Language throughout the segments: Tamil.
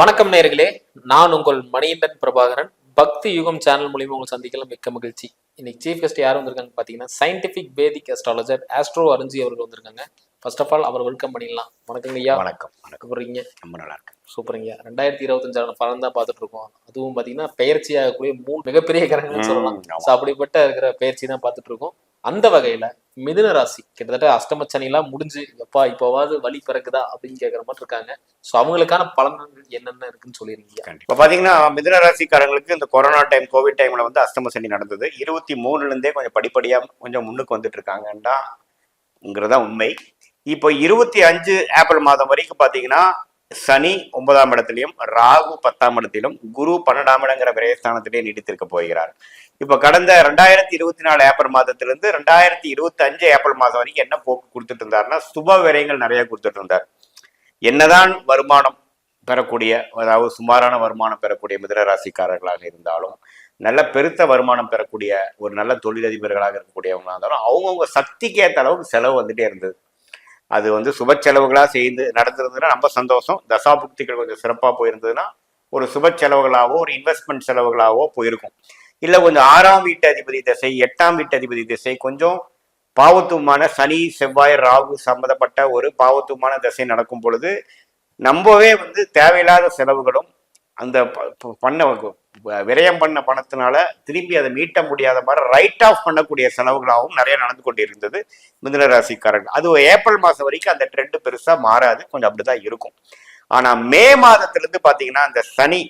வணக்கம் நேயர்களே நான் உங்கள் மணிகண்டன் பிரபாகரன். பக்தி யுகம் சேனல் மூலியமா உங்களை சந்திக்கலாம் மிக்க மகிழ்ச்சி. இன்னைக்கு சீஃப் கெஸ்ட் யார் வந்திருக்காங்க பார்த்தீங்கன்னா scientific Vedic astrologer astro Arunji அவர்கள் வந்திருக்காங்க. ஃபர்ஸ்ட் ஆஃப் ஆல் அவர் வெல்கம் பண்ணிடலாம். வணக்கங்க ஐயா. வணக்கம் வணக்கம். போறீங்க ரொம்ப நல்லா இருக்கு சூப்பருங்க ரெண்டாயிரத்தி இருபத்தஞ்சான பலன் தான் பார்த்துட்டு இருக்கோம். அதுவும் பார்த்தீங்கன்னா பெயர்ச்சி ஆகக்கூடிய மூணு மிகப்பெரிய கிரகங்கள்னு சொல்லலாம். ஸோ அப்படிப்பட்ட இருக்கிற பெயர்ச்சி தான் பார்த்துட்டு இருக்கோம். அந்த வகையில மிதுன ராசி கிட்டத்தட்ட அஷ்டம சனிலாம் முடிஞ்சு எப்பா இப்போவாது வழி பிறக்குதா அப்படின்னு கேட்குற மாதிரி இருக்காங்க. ஸோ அவங்களுக்கான பலன்கள் என்னென்ன இருக்குன்னு சொல்லியிருக்கீங்க இப்ப பாத்தீங்கன்னா மிதுன ராசிக்காரங்களுக்கு இந்த கொரோனா டைம் கோவிட் டைம்ல வந்து அஷ்டம சனி நடந்தது. இருபத்தி மூணுல இருந்தே கொஞ்சம் படிப்படியா கொஞ்சம் முன்னுக்கு வந்துட்டு இருக்காங்கன்றா உண்மை. இப்போ இருபத்தி அஞ்சு ஏப்ரல் மாதம் வரைக்கும் பாத்தீங்கன்னா சனி ஒன்பதாம் இடத்திலையும் ராகு பத்தாம் இடத்திலும் குரு பன்னெண்டாம் இடங்கிற விரயஸ்தானத்திலே நீடித்திருக்க போகிறார். இப்போ கடந்த ரெண்டாயிரத்தி இருபத்தி நாலு ஏப்ரல் மாதத்திலிருந்து ரெண்டாயிரத்தி இருபத்தி அஞ்சு ஏப்ரல் மாதம் வரைக்கும் என்ன போக்கு கொடுத்துட்டு இருந்தாருன்னா சுப விரயங்கள் நிறைய கொடுத்துட்டு இருந்தார். என்னதான் வருமானம் பெறக்கூடிய அதாவது சுமாரான வருமானம் பெறக்கூடிய மிதனராசிக்காரர்களாக இருந்தாலும் நல்ல பெருத்த வருமானம் பெறக்கூடிய ஒரு நல்ல தொழிலதிபர்களாக இருக்கக்கூடியவங்களாக இருந்தாலும் அவங்கவுங்க சக்திக்கு ஏற்ற அளவுக்கு செலவு வந்துட்டே இருந்தது. அது வந்து சுப செலவுகளாக செய்து நடந்திருந்ததுன்னா ரொம்ப சந்தோஷம். தசாபுக்திகள் கொஞ்சம் சிறப்பாக போயிருந்ததுன்னா ஒரு சுப செலவுகளாகவோ ஒரு இன்வெஸ்ட்மெண்ட் செலவுகளாகவோ போயிருக்கும். இல்லை கொஞ்சம் ஆறாம் வீட்டு அதிபதி திசை எட்டாம் வீட்டு அதிபதி திசை கொஞ்சம் பாவத்துவமான சனி செவ்வாய் ராகு சம்பந்தப்பட்ட ஒரு பாவத்துவமான திசை நடக்கும் பொழுது நம்பவே வந்து தேவையில்லாத செலவுகளும் அந்த பண்ண விரயம் பண்ண பணத்தினால திரும்பி அதை மீட்ட முடியாத மாதிரி ரைட் ஆஃப் பண்ணக்கூடிய செலவுகளாகவும் நிறைய நடந்து கொண்டிருந்தது மிதுன ராசிக்காரர்கள். அது ஏப்ரல் மாதம் வரைக்கும் அந்த ட்ரெண்டு பெருசாக மாறாது கொஞ்சம் அப்படிதான் இருக்கும். ஆனால் மே மாதத்திலிருந்து பார்த்தீங்கன்னா அந்த சனி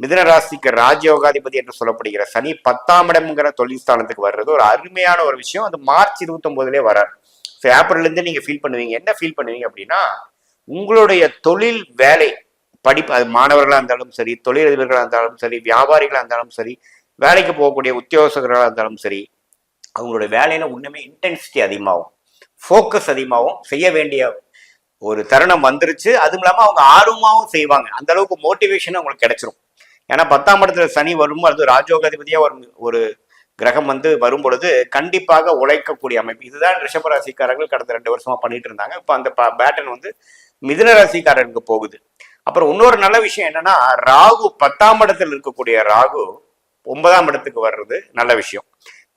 மிதுன ராசிக்கு ராஜயோகாதிபதி என்று சொல்லப்படுகிற சனி பத்தாம் இடம்ங்கிற தொழில் ஸ்தானத்துக்கு வர்றது ஒரு அருமையான ஒரு விஷயம். அது மார்ச் இருபத்தொம்போதுலேயே வராது வரார் ஸோ ஏப்ரல்லேருந்து நீங்கள் ஃபீல் பண்ணுவீங்க. என்ன ஃபீல் பண்ணுவீங்க அப்படின்னா உங்களுடைய தொழில் வேலை படிப்பு அது மாணவர்களாக இருந்தாலும் சரி தொழிலதிபர்களாக இருந்தாலும் சரி வியாபாரிகளாக இருந்தாலும் சரி வேலைக்கு போகக்கூடிய உத்தியோகஸ்தர்களாக இருந்தாலும் சரி அவங்களுடைய வேலையில் உண்மையுமே இன்டென்சிட்டி அதிகமாகும். ஃபோக்கஸ் அதிகமாகும். செய்ய வேண்டிய ஒரு தருணம் வந்துருச்சு. அதுவும் இல்லாமல் அவங்க ஆர்வமாகவும் செய்வாங்க. அந்த அளவுக்கு மோட்டிவேஷன் அவங்களுக்கு கிடைச்சிரும். ஏன்னா பத்தாம் இடத்துல சனி வரும் அது ராஜோகாதிபதியா ஒரு ஒரு கிரகம் வந்து வரும் பொழுது கண்டிப்பாக உழைக்கக்கூடிய அமைப்பு. இதுதான் ரிஷபராசிக்காரர்கள் கடந்த ரெண்டு வருஷமா பண்ணிட்டு இருந்தாங்க. இப்போ அந்த பேட்டன் வந்து மிதுன ராசிக்காரருக்கு போகுது. அப்புறம் இன்னொரு நல்ல விஷயம் என்னன்னா ராகு பத்தாம் இடத்தில் இருக்கக்கூடிய ராகு ஒன்பதாம் இடத்துக்கு வர்றது நல்ல விஷயம்.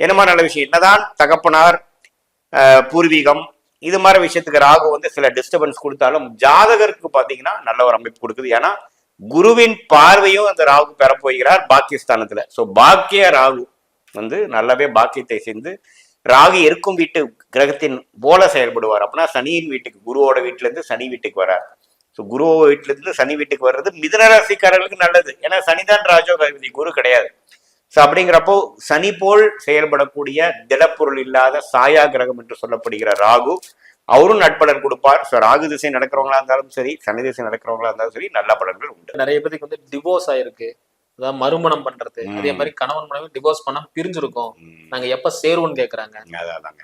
என்னமா நல்ல விஷயம்? என்னதான் தகப்பனார் பூர்வீகம் இது மாதிரி விஷயத்துக்கு ராகு வந்து சில டிஸ்டர்பன்ஸ் கொடுத்தாலும் ஜாதகருக்கு பாத்தீங்கன்னா நல்ல ஒரு அமைப்பு கொடுக்குது. ஏன்னா குருவின் பார்வையும் அந்த ராகு பெறப்போகிறார் பாக்கியஸ்தானத்துல. ஸோ பாக்கிய ராகு வந்து நல்லாவே பாக்கியத்தை சேர்ந்து ராகு இருக்கும் வீட்டு கிரகத்தின் போல செயல்படுவார். அப்படின்னா சனியின் வீட்டுக்கு குருவோட வீட்டுல இருந்து சனி வீட்டுக்கு வரார். ஸோ குருவோட வீட்டுல இருந்து சனி வீட்டுக்கு வர்றது மிதனராசிக்காரர்களுக்கு நல்லது. ஏன்னா சனிதான் ராஜோகாதிபதி குரு கிடையாது. ஸோ அப்படிங்கிறப்போ சனி போல் செயல்படக்கூடிய திடப்பொருள் இல்லாத சாயா கிரகம் என்று சொல்லப்படுகிற ராகு அவரும் நட்பலன் கொடுப்பார். ஸோ ராகு திசை நடக்கிறவங்களா இருந்தாலும் சரி சனி திசை நடக்கிறவங்களா இருந்தாலும் சரி நல்ல பலன்கள் உண்டு. நிறைய பேருக்கு வந்து டிவோர்ஸ் ஆயிருக்கு. அதாவது மறுமணம் பண்றது. அதே மாதிரி கணவன் மனைவி டிவோர்ஸ் பண்ணா பிரிஞ்சிருக்கோம். நாங்க எப்ப சேருவோம்னு கேக்குறாங்க.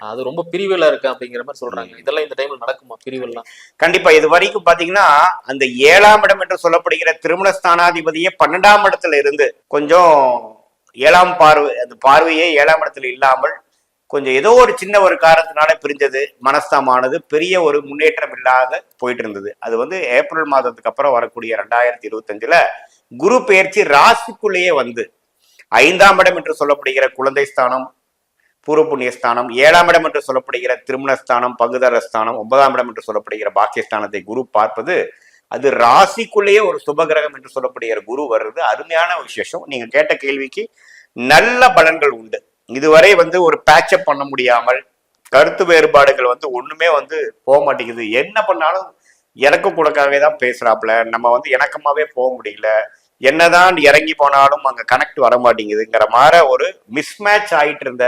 அது ரொம்ப பிரிவுல இருக்கு அப்படிங்கிற மாதிரி சொல்றாங்க. இதெல்லாம் இந்த டைம்ல நடக்குமா? பிரிவுலாம் கண்டிப்பா இது வரைக்கும் பாத்தீங்கன்னா அந்த ஏழாம் இடம் என்று சொல்லப்படுகிற திருமண ஸ்தானாதிபதியே பன்னெண்டாம் இடத்துல இருந்து கொஞ்சம் ஏழாம் பார்வை அந்த பார்வையே ஏழாம் இடத்துல இல்லாமல் கொஞ்சம் ஏதோ ஒரு சின்ன ஒரு காரணத்தினால பிரிஞ்சது மனஸ்தாமானது பெரிய ஒரு முன்னேற்றம் இல்லாத போயிட்டு இருந்தது அது வந்து ஏப்ரல் மாதத்துக்கு அப்புறம் வரக்கூடிய ரெண்டாயிரத்தி இருபத்தஞ்சுல குரு பெயர்ச்சி ராசிக்குள்ளேயே வந்து ஐந்தாம் இடம் என்று சொல்லப்படுகிற குழந்தை ஸ்தானம் பூர்வ புண்ணிய ஸ்தானம் ஏழாம் இடம் என்று சொல்லப்படுகிற திருமண ஸ்தானம் பங்குதார ஸ்தானம் ஒன்பதாம் இடம் என்று சொல்லப்படுகிற பாக்கியஸ்தானத்தை குரு பார்ப்பது அது ராசிக்குள்ளேயே ஒரு சுபகிரகம் என்று சொல்லப்படுகிற குரு வர்றது. அருமையான விசேஷம். நீங்க கேட்ட கேள்விக்கு நல்ல பலன்கள் உண்டு. இதுவரை வந்து ஒரு பேச்சப் பண்ண முடியாமல் கருத்து வேறுபாடுகள் வந்து ஒண்ணுமே வந்து போக மாட்டேங்குது. என்ன பண்ணாலும் எனக்கும் கூடக்காகவே தான் பேசுறாப்புல நம்ம வந்து இணக்கமாவே போக முடியல. என்னதான் இறங்கி போனாலும் அங்க கனெக்ட் வர மாட்டேங்குதுங்கிற மாதிரி ஒரு மிஸ்மேட்ச் ஆயிட்டு இருந்த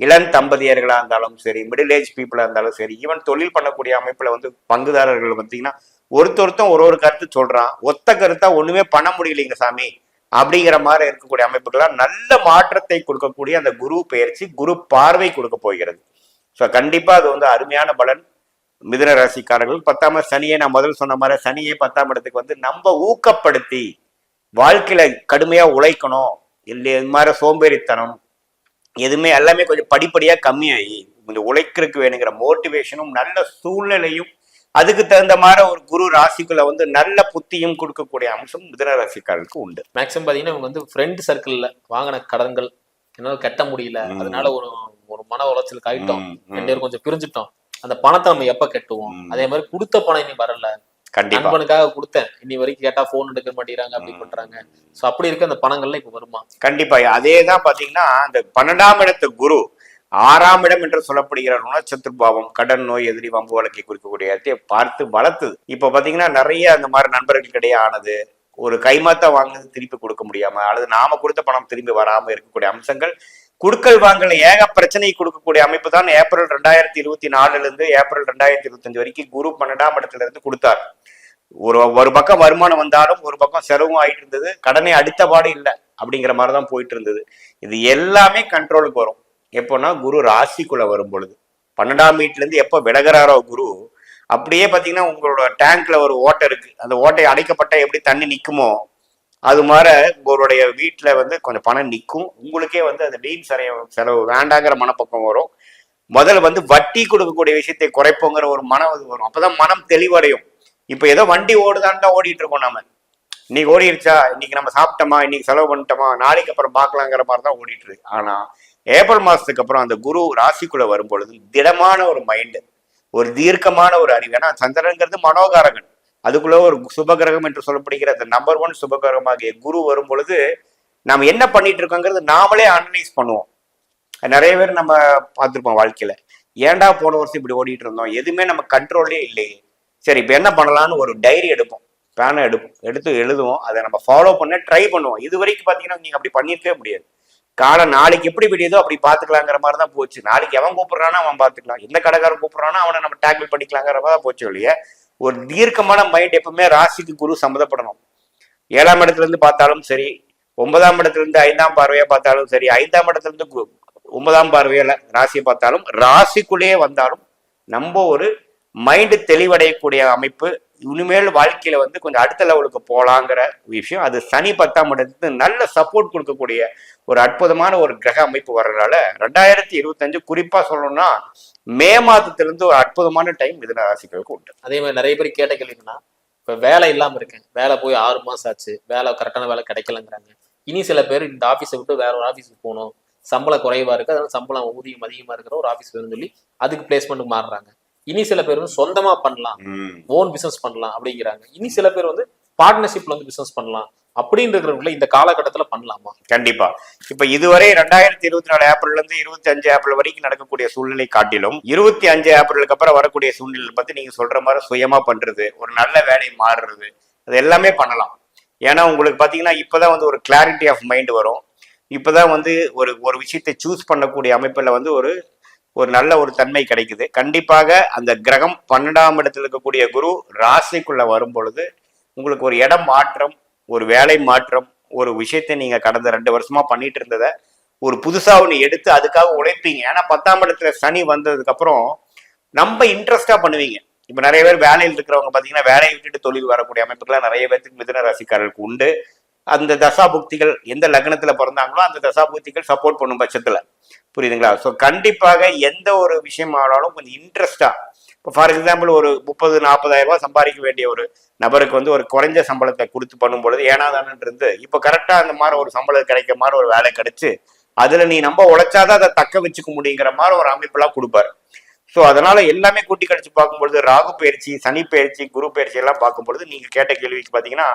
இளம் தம்பதியர்களா இருந்தாலும் சரி மிடில் ஏஜ் பீப்புளா இருந்தாலும் சரி ஈவன் தொழில் பண்ணக்கூடிய அமைப்புல வந்து பங்குதாரர்கள் பார்த்தீங்கன்னா ஒருத்தொருத்தன் ஒரு ஒரு கருத்து சொல்றான். ஒத்த கருத்தா ஒண்ணுமே பண்ண முடியலைங்க சாமி. அப்படிங்கிற மாதிரி இருக்கக்கூடிய அமைப்புகள்லாம் நல்ல மாற்றத்தை கொடுக்கக்கூடிய அந்த குரு பெயர்ச்சி குரு பார்வை கொடுக்க போகிறது. ஸோ கண்டிப்பாக அது வந்து அருமையான பலன். மிதுன ராசிக்காரர்கள் பத்தாம் சனியை நான் முதல் சொன்ன மாதிரி சனியை பத்தாம் இடத்துக்கு வந்து நம்ம ஊக்கப்படுத்தி வாழ்க்கையில கடுமையா உழைக்கணும். இல்லை இது மாதிரி சோம்பேறித்தனம் எதுவுமே எல்லாமே கொஞ்சம் படிப்படியாக கம்மியாகி கொஞ்சம் உழைக்கிறதுக்கு வேணுங்கிற மோட்டிவேஷனும் நல்ல சூழ்நிலையும் அதுக்கு தகுந்த மாதிரி ஒரு குரு ராசிக்குள்ள வந்து நல்ல புத்தியும் கொடுக்கக்கூடிய அம்சம் மிதுன ராசிக்காரர்களுக்கு உண்டு. மேக்ஸிமம் பாத்தீங்கன்னா இவங்க வந்து ஃப்ரெண்ட் சர்க்கிள்ல வாங்கின கடன்கள் என்னால கட்ட முடியல. அதனால ஒரு ஒரு மன உளைச்சலுக்கு ஆயிட்டோம். ம், ம். ரெண்டு பேரும் கொஞ்சம் பிரிஞ்சுட்டோம். அந்த பணத்தை நம்ம எப்ப கட்டுவோம். அதே மாதிரி கொடுத்த பணம் இனி வரல. கண்டிப்பா. நண்பனுக்காக கொடுத்தேன். இனி வரைக்கும் கேட்டா போன் எடுக்க மாட்டேங்கிறாங்க அப்படி. பண்றாங்க. சோ அப்படி இருக்க அந்த பணங்கள்லாம் இப்ப வருமா? கண்டிப்பா. அதே தான் பாத்தீங்கன்னா அந்த பன்னெண்டாம் இடத்து குரு ஆறாம் இடம் என்று சொல்லப்படுகிற ருணச்சத்துர்பாவம் கடன் நோய் எதிரி வம்பு வழக்கை குறிக்கக்கூடிய இடத்தை பார்த்து வளர்த்துது. இப்போ பார்த்தீங்கன்னா நிறைய அந்த மாதிரி நண்பர்களுக்கிடையே ஆனது ஒரு கைமாத்தா வாங்குனது திருப்பி கொடுக்க முடியாம அல்லது நாம கொடுத்த பணம் திரும்பி வராமல் இருக்கக்கூடிய அம்சங்கள் குடுக்கல் வாங்கல ஏக பிரச்சனை கொடுக்கக்கூடிய அமைப்பு தான் ஏப்ரல் ரெண்டாயிரத்தி இருபத்தி நாலுல இருந்து ஏப்ரல் ரெண்டாயிரத்தி இருபத்தஞ்சு வரைக்கும் குரு பன்னெண்டாம் இடத்துல இருந்து கொடுத்தார். ஒரு ஒரு பக்கம் வருமானம் வந்தாலும் ஒரு பக்கம் செலவும் ஆயிட்டு இருந்தது கடனை அடித்த பாடு இல்லை அப்படிங்கிற மாதிரி தான் போயிட்டு இருந்தது இது எல்லாமே கண்ட்ரோலுக்கு வரும். எப்போன்னா குரு ராசிக்குள்ள வரும் பொழுது பன்னெண்டாம் வீட்டிலேருந்து எப்போ விலகிறாரோ குரு அப்படியே பார்த்தீங்கன்னா உங்களோட டேங்க்ல ஒரு ஓட்டை இருக்கு. அந்த ஓட்டை அடைக்கப்பட்ட எப்படி தண்ணி நிற்குமோ அது மாதிரி உங்களுடைய வீட்டில் வந்து கொஞ்சம் பணம் நிற்கும் உங்களுக்கே வந்து அந்த வீண் சரைய செலவு வேண்டாங்கிற மனப்பக்கம் வரும். முதல்ல வந்து வட்டி கொடுக்கக்கூடிய விஷயத்தை குறைப்போங்கிற ஒரு மனம் அது வரும். அப்போதான் மனம் தெளிவடையும். இப்போ ஏதோ வண்டி ஓடுதான்னு தான் ஓடிட்டு இருக்கோம் நம்ம இன்னைக்கு ஓடிடுச்சா இன்னைக்கு நம்ம சாப்பிட்டோமா? இன்னைக்கு செலவு பண்ணிட்டோமா? நாளைக்கு அப்புறம் பார்க்கலாங்கிற மாதிரி தான் ஓடிட்டு இருக்கு. ஆனா ஏப்ரல் மாசத்துக்கு அப்புறம் அந்த குரு ராசிக்குள்ள வரும் பொழுது திடமான ஒரு மைண்டு ஒரு தீர்க்கமான ஒரு அறிவு. ஏன்னா சந்திரனுங்கிறது மனோகாரகன். அதுக்குள்ள ஒரு சுபகிரகம் என்று சொல்லப்படுகிற அந்த நம்பர் ஒன் சுபகிரகமாகிய குரு வரும் பொழுது நாம் என்ன பண்ணிட்டு இருக்கோங்கிறது நாமளே அனலைஸ் பண்ணுவோம். நிறைய பேர் நம்ம பார்த்துருப்போம் வாழ்க்கையில. ஏன்டா போன வருஷம் இப்படி ஓடிட்டு இருந்தோம்? எதுவுமே நம்ம கண்ட்ரோல்லே இல்லையே. சரி இப்போ என்ன பண்ணலாம்னு ஒரு டைரி எடுப்போம். பேனை எடுப்போம் எடுத்து எழுதுவோம். அதை நம்ம ஃபாலோ பண்ண ட்ரை பண்ணுவோம். இது வரைக்கும் பார்த்தீங்கன்னா நீங்கள் அப்படி பண்ணியிருக்கவே முடியாது. காலம் நாளைக்கு எப்படி விடியதோ அப்படி பார்த்துக்கலாங்கிற மாதிரி தான் போச்சு. நாளைக்கு எவன் கூப்பிட்றானோ அவன் பார்த்துக்கலாம். எந்த கடைக்காரன் கூப்பிட்றானோ அவனை நம்ம டேக்கிள் பண்ணிக்கலாங்கிற மாதிரி தான் போச்சு இல்லையா ஒரு தீர்க்கமான மைண்ட் எப்பவுமே ராசிக்கு குரு சம்மந்தப்படணும். ஏழாம் இடத்துல இருந்து பார்த்தாலும் சரி ஒன்பதாம் இடத்துல இருந்து ஐந்தாம் பார்வையா பார்த்தாலும் சரி ஐந்தாம் இடத்துல இருந்து கு- ஒன்பதாம் பார்வையில ராசியை பார்த்தாலும் ராசிக்குள்ளேயே வந்தாலும் நம்ம ஒரு மைண்டு தெளிவடையக்கூடிய அமைப்பு இனிமேல் வாழ்க்கையில வந்து கொஞ்சம் அடுத்த லெவலுக்கு போகலாங்கிற விஷயம். அது சனி பத்தாம் இடத்துக்கு நல்ல சப்போர்ட் கொடுக்கக்கூடிய ஒரு அற்புதமான ஒரு கிரக அமைப்பு வர்றதுனால ரெண்டாயிரத்தி இருபத்தஞ்சு குறிப்பா சொல்லணும்னா மே மாதத்திலிருந்து ஒரு அற்புதமான டைம் மிதுன ராசிகளுக்கு உண்டு. அதே மாதிரி நிறைய பேர் கேட்ட கேள்வி என்னன்னா வேலை இல்லாமல் இருக்கேன். வேலை போய் ஆறு மாசம் ஆச்சு. வேலை கரெக்டான வேலை கிடைக்கலங்கிறாங்க. இனி சில பேர் இந்த ஆஃபீஸை விட்டு வேற ஒரு ஆஃபீஸுக்கு போகணும். சம்பளம் குறைவா இருக்கு. அதனால சம்பளம் ஊதியம் அதிகமா இருக்கிற ஒரு ஆஃபீஸ் வேணும்னு சொல்லி அதுக்கு பிளேஸ்மெண்ட்டுக்கு மாறுறாங்க. இனி சில பேர் வந்து சொந்தமா பண்ணலாம். ஓன் பிசினஸ் பண்ணலாம் அப்படிங்கிறாங்க. இனி சில பேர் வந்து பார்ட்னர்ஷிப்ல வந்து பிசினஸ் பண்ணலாம். அப்படின்னு இருக்கிறவங்கள இந்த காலகட்டத்துல பண்ணலாமா? கண்டிப்பா. இப்ப இதுவரை ரெண்டாயிரத்தி இருபத்தி நாலு ஏப்ரல்ல இருந்து இருபத்தி அஞ்சு ஏப்ரல் வரைக்கும் நடக்கக்கூடிய சூழ்நிலை காட்டிலும் இருபத்தி அஞ்சு ஏப்ரலுக்கு அப்புறம் வரக்கூடிய சூழ்நிலை பத்தி நீங்க சொல்ற மாதிரி சுயமா பண்றது ஒரு நல்ல வேலை மாறுறது அது எல்லாமே பண்ணலாம். ஏன்னா உங்களுக்கு பாத்தீங்கன்னா இப்பதான் வந்து ஒரு கிளாரிட்டி ஆஃப் மைண்ட் வரும். இப்பதான் வந்து ஒரு ஒரு விஷயத்தை சூஸ் பண்ணக்கூடிய அமைப்புல வந்து ஒரு ஒரு நல்ல ஒரு தன்மை கிடைக்குது. கண்டிப்பாக அந்த கிரகம் பன்னெண்டாம் இடத்துல இருக்கக்கூடிய குரு ராசிக்குள்ள வரும் பொழுது உங்களுக்கு ஒரு இடம் மாற்றம் ஒரு வேலை மாற்றம் ஒரு விஷயத்தை நீங்க கடந்த ரெண்டு வருஷமா பண்ணிட்டு இருந்ததை ஒரு புதுசா ஒன்று எடுத்து அதுக்காக உழைப்பீங்க. ஏன்னா பத்தாம் இடத்துல சனி வந்ததுக்கு அப்புறம் நம்ம இன்ட்ரெஸ்டா பண்ணுவீங்க. இப்ப நிறைய பேர் வேலையில் இருக்கிறவங்க பாத்தீங்கன்னா வேலையை விட்டுட்டு தொழில் வரக்கூடிய அமைப்புகள்லாம் நிறைய பேருக்கு மிதன ராசிக்காரர்களுக்கு உண்டு. அந்த தசாபுக்திகள் எந்த லக்னத்தில் பிறந்தாங்களோ அந்த தசாபுக்திகள் சப்போர்ட் பண்ணும் பட்சத்தில். புரியுதுங்களா? ஸோ கண்டிப்பாக எந்த ஒரு விஷயம் ஆனாலும் கொஞ்சம் இன்ட்ரெஸ்டாக இப்போ ஃபார் எக்ஸாம்பிள் ஒரு முப்பது நாற்பதாயிரம் ரூபாய் சம்பாதிக்க வேண்டிய ஒரு நபருக்கு வந்து ஒரு குறைஞ்ச சம்பளத்தை கொடுத்து பண்ணும் பொழுது ஏனாதானு இப்போ கரெக்டாக அந்த மாதிரி ஒரு சம்பளம் கிடைக்கிற மாதிரி ஒரு வேலை கிடைச்சி அதில் நீ நம்ம உழைச்சாதான் அதை தக்க வச்சுக்க முடியுங்கிற மாதிரி ஒரு அமைப்பெல்லாம் கொடுப்பாரு. ஸோ அதனால எல்லாமே கூட்டி கழிச்சு பார்க்கும்பொழுது ராகு பயிற்சி சனி பயிற்சி குரு பயிற்சி எல்லாம் பார்க்கும்பொழுது நீங்கள் கேட்ட கேள்விக்கு பார்த்தீங்கன்னா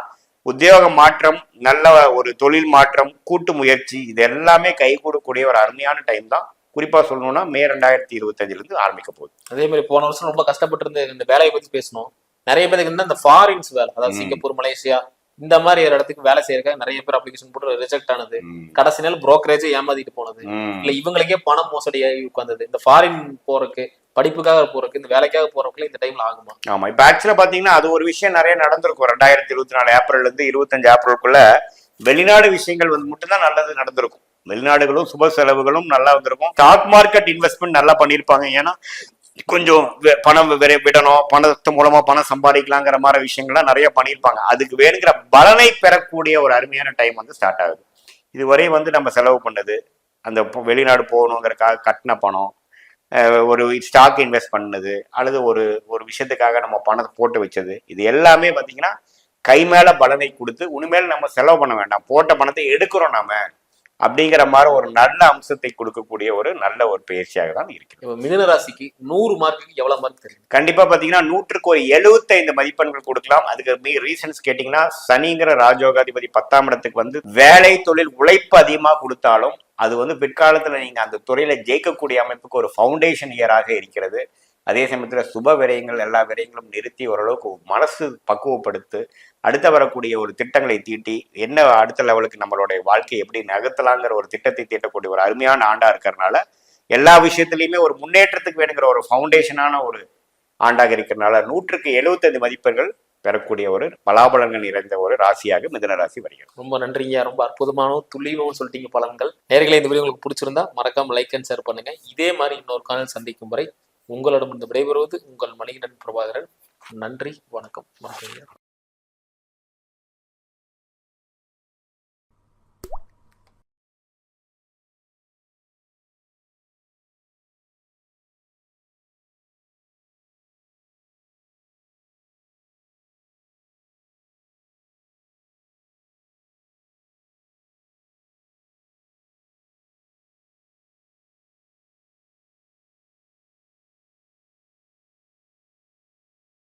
உத்தியோக மாற்றம் நல்ல ஒரு தொழில் மாற்றம் கூட்டு முயற்சி இது எல்லாமே கைகூடக்கூடிய ஒரு அருமையான டைம் தான் குறிப்பா சொல்லணும்னா மே ரெண்டாயிரத்தி இருபத்தஞ்சுல இருந்து ஆரம்பிக்க போகுது அதே மாதிரி போன வருஷம் ரொம்ப கஷ்டப்பட்டு இருந்த இந்த வேலையை பத்தி பேசணும் நிறைய பேருக்கு வந்து இந்த ஃபாரின்ஸ் வேலை அதாவது. சிங்கப்பூர் மலேசியா இந்த மாதிரி ஒரு இடத்துக்கு வேலை செய்யறதுக்கு நிறைய பேர் அப்ளிகேஷன் போட்டு ரிஜெக்ட் ஆனது. கடைசி நாள் புரோக்கரேஜே ஏமாத்திட்டு போனது. இல்ல இவங்களுக்கே பணம் மோசடியாகி உட்கார்ந்தது இந்த ஃபாரின் போறதுக்கு படிப்புக்காக போறதுக்கு இந்த வேலைக்காக போறதுக்குள்ள இந்த டைம்ல ஆகுமா? ஆமா இப்ப ஆக்சுவலா பாத்தீங்கன்னா அது ஒரு விஷயம் நிறைய நடந்திருக்கும். ரெண்டாயிரத்தி இருபத்தி நாலு ஏப்ரல்ல இருந்து இருபத்தஞ்சு ஏப்ரலுக்குள்ள வெளிநாடு விஷயங்கள் வந்து மட்டும்தான் நல்லது நடந்திருக்கும். வெளிநாடுகளும் சுப செலவுகளும் நல்லா வந்திருக்கும். ஸ்டாக் மார்க்கெட் இன்வெஸ்ட்மெண்ட் நல்லா பண்ணியிருப்பாங்க. ஏன்னா கொஞ்சம் பணம் விடணும். பணத்து மூலமா பணம் சம்பாதிக்கலாங்கிற மாதிரி விஷயங்கள்லாம் நிறைய பண்ணியிருப்பாங்க. அதுக்கு வேணுங்கிற பலனை பெறக்கூடிய ஒரு அருமையான டைம் வந்து ஸ்டார்ட் ஆகுது. இதுவரை வந்து நம்ம செலவு பண்ணது அந்த வெளிநாடு போகணுங்கிறக்காக கட்டின பணம் ஒரு ஸ்டாக் இன்வெஸ்ட் பண்ணது அல்லது ஒரு ஒரு விஷயத்துக்காக நம்ம பணத்தை போட்டு வச்சது இது எல்லாமே பார்த்தீங்கன்னா கை மேல பலனை கொடுத்து உண்மையில நம்ம செலவு பண்ண வேண்டாம். போட்ட பணத்தை எடுக்கிறோம் நாம. அப்படிங்கிற மாதிரி ஒரு நல்ல அம்சத்தை கொடுக்கக்கூடிய ஒரு நல்ல ஒரு பயிற்சியாக தான் இப்போ மிதுன ராசிக்கு நூறு மார்க்குக்கு எவ்வளவு மார்க் தெரியும் கண்டிப்பா பாத்தீங்கன்னா நூற்றுக்கு ஒரு எழுபத்தைந்து மதிப்பெண்கள் கொடுக்கலாம். அதுக்கு மீ ரீசன்ஸ் கேட்டீங்கன்னா சனிங்கிற ராஜோகாதிபதி பத்தாம் இடத்துக்கு வந்து வேலை தொழில் உழைப்பு அதிகமா கொடுத்தாலும் அது வந்து பிற்காலத்துல நீங்க அந்த துறையில ஜெயிக்கக்கூடிய அமைப்புக்கு ஒரு ஃபவுண்டேஷன் இயராக இருக்கிறது. அதே சமயத்தில் சுப விரயங்கள் எல்லா விரயங்களும் நிறுத்தி ஓரளவுக்கு மனசு பக்குவப்படுத்து அடுத்த வரக்கூடிய ஒரு திட்டங்களை தீட்டி என்ன அடுத்த லெவலுக்கு நம்மளுடைய வாழ்க்கையை எப்படி நகர்த்தலாங்கிற ஒரு திட்டத்தை தீட்டக்கூடிய ஒரு அருமையான ஆண்டாக இருக்கிறனால எல்லா விஷயத்துலையுமே ஒரு முன்னேற்றத்துக்கு வேணுங்கிற ஒரு ஃபவுண்டேஷனான ஒரு ஆண்டாக இருக்கிறனால நூற்றுக்கு எழுபத்தைந்து மதிப்பெண்கள் பெறக்கூடிய ஒரு பலாபலன்கள் நிறைந்த ஒரு ராசியாக மிதன ராசி வருகிறது. ரொம்ப நன்றிங்க. ரொம்ப அற்புதமானவும் துல்லியமும் சொல்லிட்டீங்க பலன்கள். நேர்களை இந்த வீடியோ உங்களுக்கு பிடிச்சிருந்தா மறக்காம லைக் அண்ட் ஷேர் பண்ணுங்க. இதே மாதிரி இன்னொரு காலம் சந்திக்கும் வரை உங்களிடம் விடைபெறுவது உங்கள் மணிகண்டன் பிரபாகரன். நன்றி வணக்கம். வணக்கம்